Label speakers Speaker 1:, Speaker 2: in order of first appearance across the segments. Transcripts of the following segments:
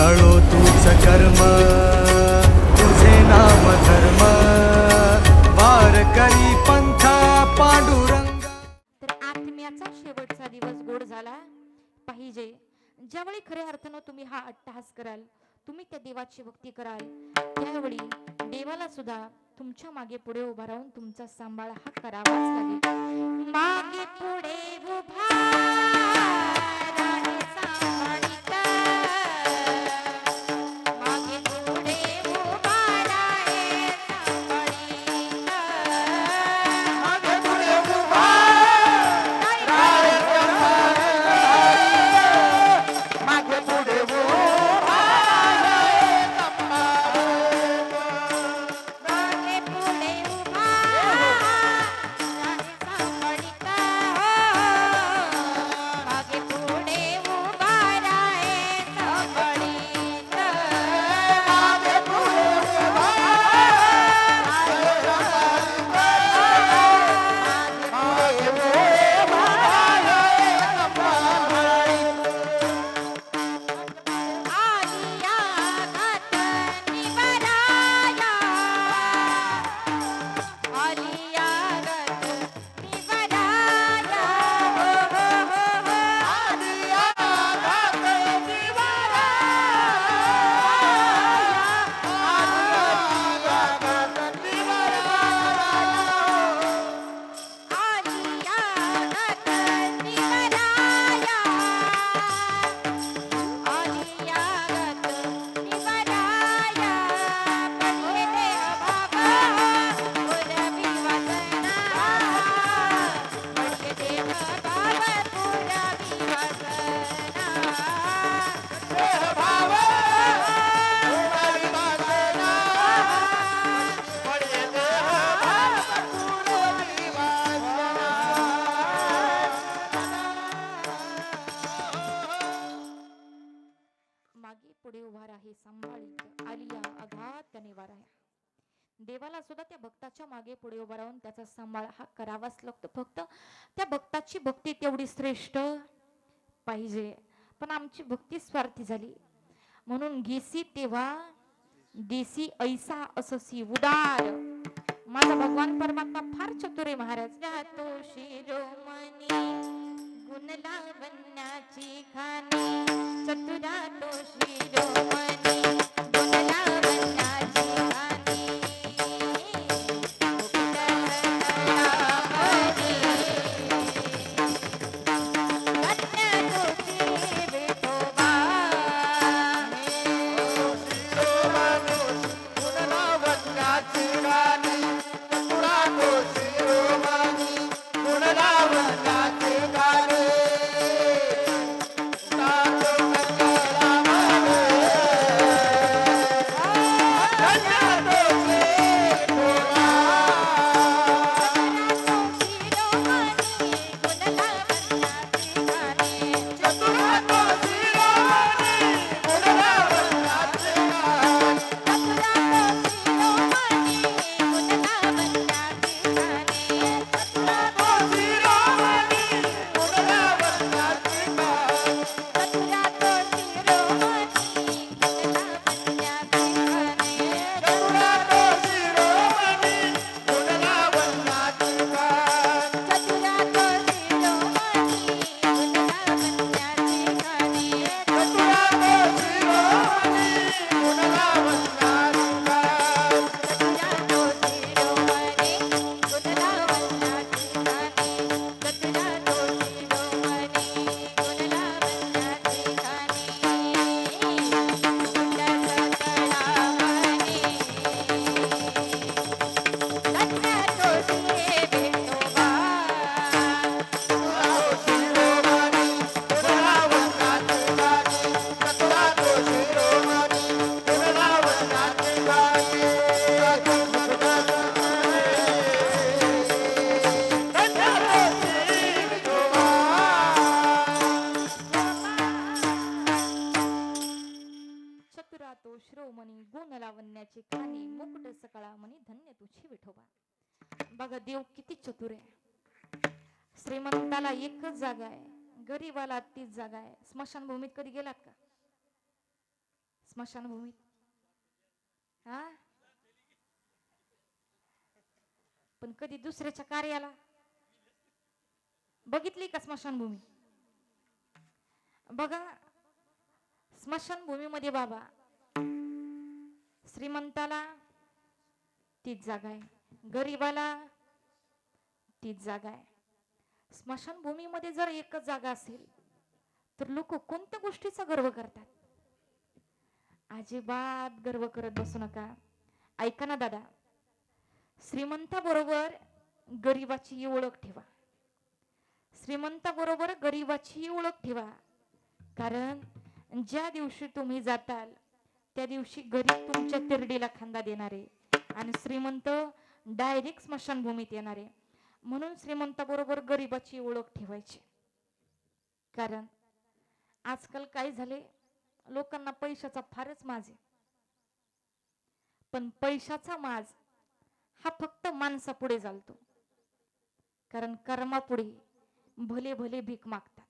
Speaker 1: कळो तूच कर्म तुझे नाम धर्म. वार करी पंथा पांडुरंग.
Speaker 2: तर आत्म्याचा शेवटचा दिवस गोड झाला. पाहिजे ज्यावेळी खऱ्या अर्थानं तुम्ही हा अट्टहास कराल तुम्ही त्या देवाची भक्ती कराल. त्यावेळी देवाला सुद्धा तुमच्या मागे पुढे उभा राहून तुमचा सांभाळ हा करावाच लागेल. मागे पुढे उभा पुढे उभा राही सांभाळीत आलिया अघात निवारा देवाला सुद्धा त्या भक्ताच्या मागे पुढे उभा राहून त्याचा सांभाळ हा करावाच लागतो. फक्त त्या भक्ताची भक्ती तेवढी श्रेष्ठ पाहिजे. पण आमची भक्ती स्वार्थी झाली. म्हणून गेसी तेव्हा देसी ऐसा अससी उदार. माझा भगवान परमात्मा फार चतुरे महाराज. जातो शिरोमणी. गुणला लावण्याची खाणी चतुरा तो शिरोमणी Obrigado! चतुरा तो श्रोमणी गुण लावण्याचे खाणी मुकुट सकाळा म्हणी धन्य तुझी विठोबा. बघा देव किती चतुर आहे. श्रीमंताला एकच जागा आहे गरीबाला तीच जागा आहे. स्मशानभूमीत कधी गेलात का? स्मशानभूमीत? हा? पण कधी दुसऱ्याच्या कार्याला? बघितली का स्मशानभूमी? बघा स्मशानभूमीमध्ये बाबा श्रीमंताला तीच जागा आहे. गरीबाला तीच जागा आहे. स्मशानभूमीमध्ये जर एकच जागा असेल तर लोक कोणत्या गोष्टीचा गर्व करतात? अजिबात गर्व करत बसू नका. ऐका ना दादा श्रीमंताबरोबर गरीबाची ओळख ठेवा. श्रीमंताबरोबर गरीबाची ओळख ठेवा. कारण ज्या दिवशी तुम्ही जाताल त्या दिवशी गरीब तुमच्या तिरडीला खांदा देणारे आणि श्रीमंत डायरेक्ट स्मशानभूमीत येणारे. म्हणून श्रीमंताबरोबर गरीबाची ओळख ठेवायची. कारण आजकाल काय झाले? लोकांना पैशाचा फारच माज आहे. पण पैशाचा माज हा फक्त माणसापुढे चालतो. कारण कर्मापुढे भले भले भीक मागतात.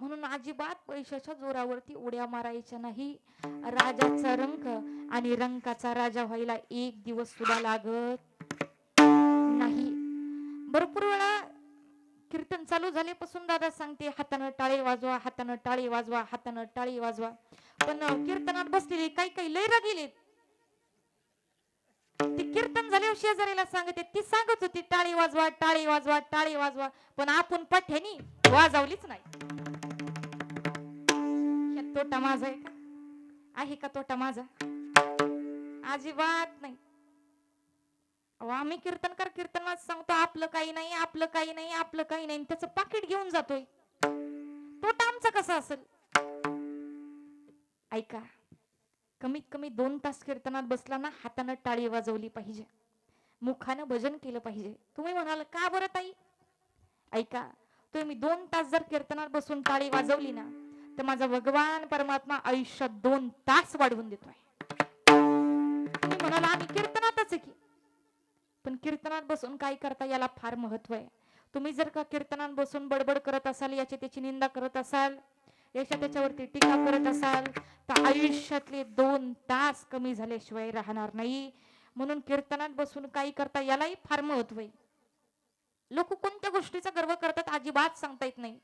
Speaker 2: म्हणून अजिबात पैशाच्या जोरावरती उड्या मारायच्या नाही. राजाचा रंक आणि रंकाचा राजा व्हायला एक दिवस सुद्धा लागत नाही. भरपूर वेळा कीर्तन चालू झाल्यापासून दादा सांगते हातानं टाळे वाजवा हातानं टाळे वाजवा हातानं टाळे वाजवा. पण कीर्तनात बसलेले काही काही लय गेलेत ते कीर्तन झाल्यावर शेजारीला सांगते ती सांगत होती टाळे वाजवा टाळे वाजवा टाळे वाजवा. पण आपण पठ्यानी वाजवलीच नाही. तोटा माझा आहे का? आहे का तोटा माझा? अजिबात नाही. अहो, आम्ही कीर्तनकार कीर्तनात सांगतो आपलं काही नाही आपलं काही नाही आपलं काही नाही त्याचं पाकिट घेऊन जातोय. तोटा आमचा कसा असेल? ऐका कमीत कमी दोन तास कीर्तनात बसला ना हातानं टाळी वाजवली पाहिजे. मुखानं भजन केलं पाहिजे. तुम्ही म्हणाल का बरं ताई? ऐका तुम्ही दोन तास जर कीर्तनात बसून टाळी वाजवली ना तर माझा भगवान परमात्मा आयुष्यात दोन तास वाढवून देतोय. तुम्ही म्हणाला आम्ही कीर्तनातच आहे की. पण कीर्तनात बसून काय करता याला फार महत्त्व आहे. तुम्ही जर का कीर्तनात बसून बडबड करत असाल याची त्याची निंदा करत असाल याच्या त्याच्यावरती टीका करत असाल तर आयुष्यातले दोन तास कमी झाल्याशिवाय राहणार नाही. म्हणून कीर्तनात बसून काही करता यालाही फार महत्त्व आहे. लोक कोणत्या गोष्टीचा गर्व करतात अजिबात सांगता येत नाही.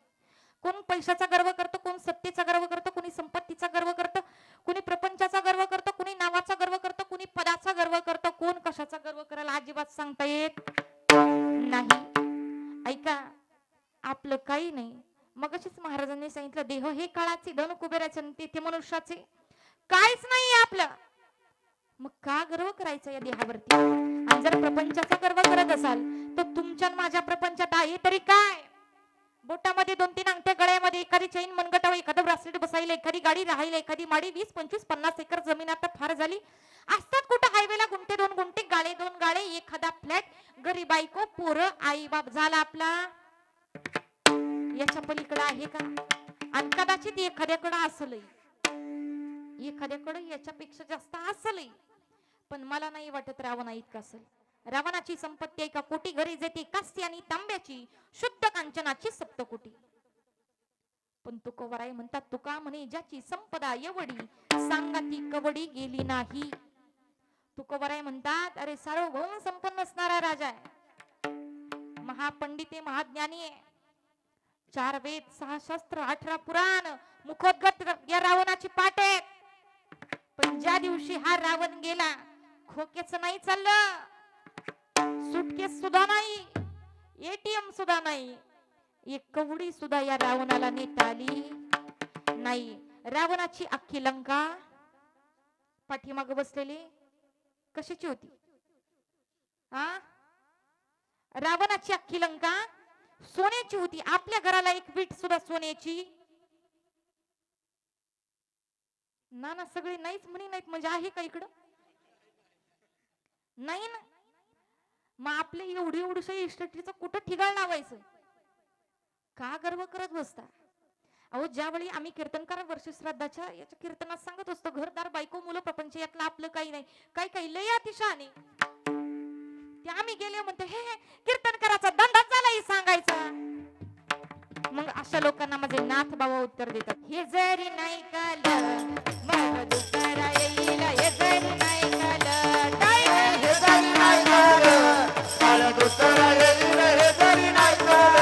Speaker 2: कोण पैशाचा गर्व करतं कोण सत्तेचा गर्व करतं कोणी संपत्तीचा गर्व करतं कोणी प्रपंचाचा गर्व करतं कोणी नावाचा गर्व करतं कोणी पदाचा गर्व करतं. कोण कशाचा गर्व करायला अजिबात सांगता येत नाही. ऐका आपलं काही नाही. मग महाराजांनी सांगितलं देह हे काळाचे धन कुबेराचे तेथे मनुष्याचे. काहीच नाही आपलं. मग का गर्व करायचा या देहावरती? आणि जर प्रपंचाचा गर्व करत असाल तर तुमच्या माझ्या प्रपंचात आहे तरी काय? बोटामध्ये दोन तीन अंगठ्या गळ्यामध्ये एखादी चैन मनगटावर एखादं ब्रासलेट बसायला एखादी गाडी राहायला एखादी माडी वीस पंचवीस पन्नास एकर जमीन आता फार झाली. असतात कुठं हायवेला गुंठे दोन गुंठे गाळे दोन गाळे एखादा फ्लॅट गरीब बायको पोरं आई बाप झाला आपला. याच्या पलीकडे आहे का? आणि कदाचित एखाद्याकडे असलही एखाद्याकडे याच्यापेक्षा जास्त असलही पण मला नाही वाटत रावणा इतका असेल. रावणाची संपत्ती आहे का? कोटी घरी जेते कास्ती आणि तांब्याची. शुद्ध कांचनाची सप्तकोटी. पण तुकोवराय म्हणतात तुका म्हणे ज्याची संपदा एवढी सांगा ती कवडी गेली नाही. तुकोवराय म्हणतात अरे सार्वभौम संपन्न असणारा राजा आहे. महापंडित आहे महाज्ञानी आहे. चार वेद सहा शस्त्र अठरा पुराण मुखोद्गत या रावणाची पाठ आहेत. पण ज्या दिवशी हा रावण गेला खोक्याच नाही चाललं. सुटकेस सुद्धा नाही. एटीएम सुद्धा नाही. एक कवडी सुद्धा या रावणाला नेता आली नाही. रावणाची अख्खी लंका पाठीमाग बसलेली कशाची होती? हा रावणाची अख्खी लंका सोन्याची होती. आपल्या घराला एक वीट सुद्धा सोन्याची ना ना सगळे नाहीच म्हणी नाहीत. म्हणजे आहे का इकडं? नाही ना? मग आपले एवढी एवढीशा इष्टीचं कुठं ठिकाण लावायचं? का गर्व करत बसता? अहो ज्यावेळी आम्ही कीर्तनकार वर्ष श्रद्धाच्या याच्या कीर्तनात सांगत असतो घरदार बायको मुलं प्रपंच यातलं आपलं काही नाही. काही काही लय अतिशाने ते आम्ही गेले म्हणतो हे कीर्तनकाराचा दंडा झालाही सांगायचा. मग अशा लोकांना माझे नाथ बाबा उत्तर देतात हे जरी नाही काल मग दुसरा येईल हे जरी नाही काल நாய் மேல
Speaker 1: தலை குத்தர எதிரே
Speaker 2: தரி நாய் மேல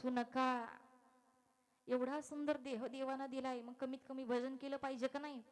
Speaker 2: असू नका. एवढा सुंदर देह देवानं दिलाय मग कमीत कमी भजन केलं पाहिजे का नाही?